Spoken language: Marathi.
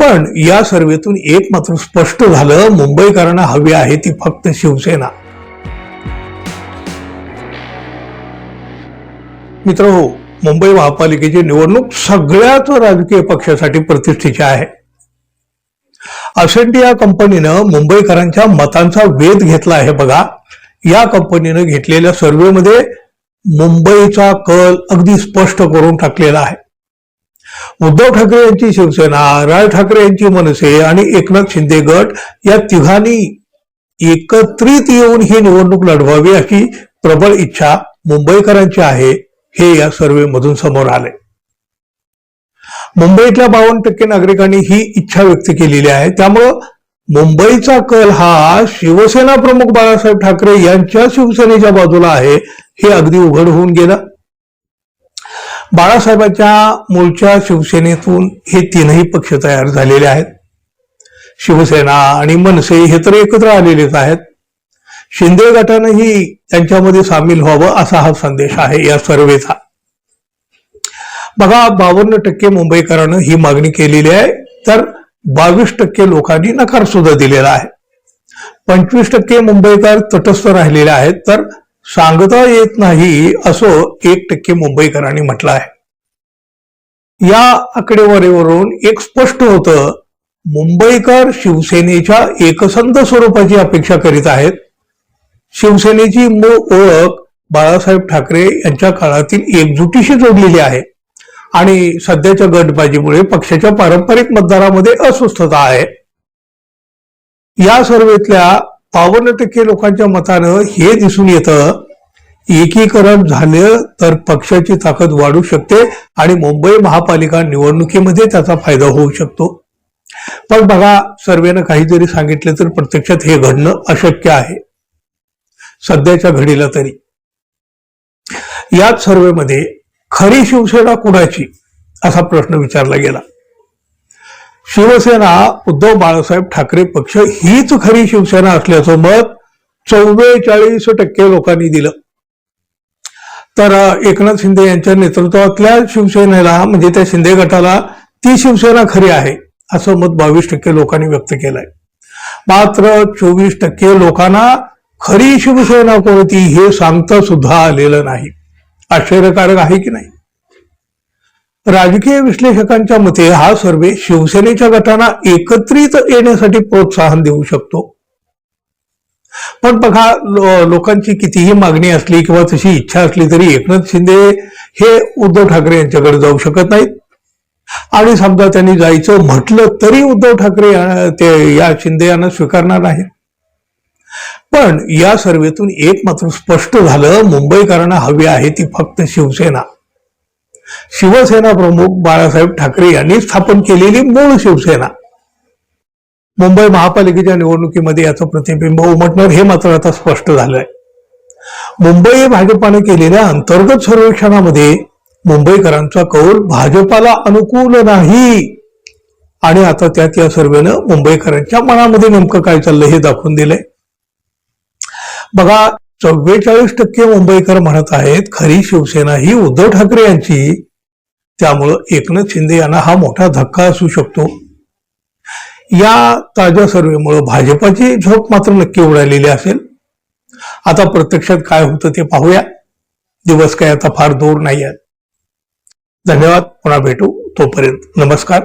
पण या सर्वेतून एक मात्र स्पष्ट झालं मुंबईकरांना हवी आहे ती फक्त शिवसेना. मित्र हो मुंबई महापालिकेची निवडणूक सगळ्याच राजकीय पक्षासाठी प्रतिष्ठेची आहे. असेंटी या कंपनीनं मुंबईकरांच्या मतांचा वेध घेतला आहे बघा. या कंपनीनं घेतलेल्या सर्व्हेमध्ये मुंबईचा कल अगदी स्पष्ट करून टाकलेला आहे. उद्धव ठाकरे यांची शिवसेना राज ठाकरे यांची मनसे आणि एकनाथ शिंदे गट या तिघांनी एकत्रित येऊन ही निवडणूक लढवावी अशी प्रबळ इच्छा मुंबईकरांची आहे हे या सर्व्हेमधून समोर आले मुंबईतल्या बावन्न टक्के नागरिकांनी ही इच्छा व्यक्त केलेली आहे. त्यामुळं मुंबईचा कल हा शिवसेना प्रमुख बाळासाहेब ठाकरे यांच्या शिवसेनेच्या बाजूला आहे हे अगदी उघड होऊन गेलं. बाळासाहेबांच्या मूळच्या शिवसेनेतून हे तीनही पक्ष तयार झालेले आहेत. शिवसेना आणि मनसे हे तर एकत्र आलेलेच आहेत. शिंदे गटानंही त्यांच्यामध्ये सामील व्हावं असा हा संदेश आहे या सर्वेचा. बघा बावन्न टक्के मुंबईकरांनं ही मागणी केलेली आहे तर बावीस टक्के लोकांनी नकार सुद्धा दिलेला आहे. पंचवीस टक्के मुंबईकर तटस्थ राहिलेले आहेत तर सांगता येत नाही असं एक टक्के मुंबईकरांनी म्हटलं आहे या आकडेवारीवरून एक स्पष्ट होतं मुंबईकर शिवसेनेच्या एकसंध स्वरूपाची अपेक्षा करीत आहेत. शिवसेनेची मूळ ओळख बाळासाहेब ठाकरे यांच्या काळातील एकजुटीशी जोडलेली आहे आणि सध्याच्या गटबाजीमुळे पक्षाच्या पारंपरिक मतदारामध्ये अस्वस्थता आहे. या सर्वेतल्या बावन्न टक्के लोकांच्या मतानं हे दिसून येतं एकीकरण झालं तर पक्षाची ताकद वाढू शकते आणि मुंबई महापालिका निवडणुकीमध्ये त्याचा फायदा होऊ शकतो. पण बघा सर्वेनं काहीतरी सांगितलं तर प्रत्यक्षात हे घडणं अशक्य आहे. सध्याच्या घडीला तरी. याच सर्वेमध्ये खरी शिवसेना कुणाची असा प्रश्न विचारला गेला. शिवसेना उद्धव बाळासाहेब ठाकरे पक्ष हीच खरी शिवसेना असल्याचं मत चौवेचाळीस टक्के लोकांनी दिलं. तर एकनाथ शिंदे यांच्या नेतृत्वातल्या शिवसेनेला म्हणजे त्या शिंदे गटाला ती शिवसेना खरी आहे असं मत बावीस टक्के लोकांनी व्यक्त केलंय. मात्र चोवीस टक्के लोकांना खरी शिवसेना कोणती हे सांगता सुद्धा आलेलं नाही. आश्चर्यकारक आहे की नाही? राजकीय विश्लेषकांच्या मते हा सर्वे शिवसेनेच्या गटांना एकत्रित येण्यासाठी प्रोत्साहन देऊ शकतो. पण बघा लो- लोकांची कितीही मागणी असली किंवा तशी इच्छा असली तरी एकनाथ शिंदे हे उद्धव ठाकरे यांच्याकडे जाऊ शकत नाहीत. आणि समजा त्यांनी जायचं म्हटलं तरी उद्धव ठाकरे ते या शिंदे यांना स्वीकारणार नाही पण या सर्वेतून एक मात्र स्पष्ट झालं मुंबईकरांना हवी आहे ती फक्त शिवसेना. शिवसेना प्रमुख बाळासाहेब ठाकरे यांनी स्थापन केलेली मूळ शिवसेना. मुंबई महापालिकेच्या निवडणुकीमध्ये याचं प्रतिबिंब उमटणार हे मात्र आता स्पष्ट झालंय. मुंबई भाजपाने केलेल्या अंतर्गत सर्वेक्षणामध्ये मुंबईकरांचा कौल भाजपाला अनुकूल नाही. आणि आता त्यात या सर्वेनं मुंबईकरांच्या मनामध्ये नेमकं काय चाललंय हे दाखवून दिलंय. बघा चव्वेचाळीस टक्के मुंबईकर म्हणत आहेत खरी शिवसेना ही उद्धव ठाकरे यांची. त्यामुळं एकनाथ शिंदे यांना हा मोठा धक्का असू शकतो. या ताज्या सर्वेमुळं भाजपाची झोप मात्र नक्की उडालेली असेल. आता प्रत्यक्षात काय होतं ते पाहूया. दिवस काय आता फार दूर नाही आहेत धन्यवाद. पुन्हा भेटू तोपर्यंत. नमस्कार.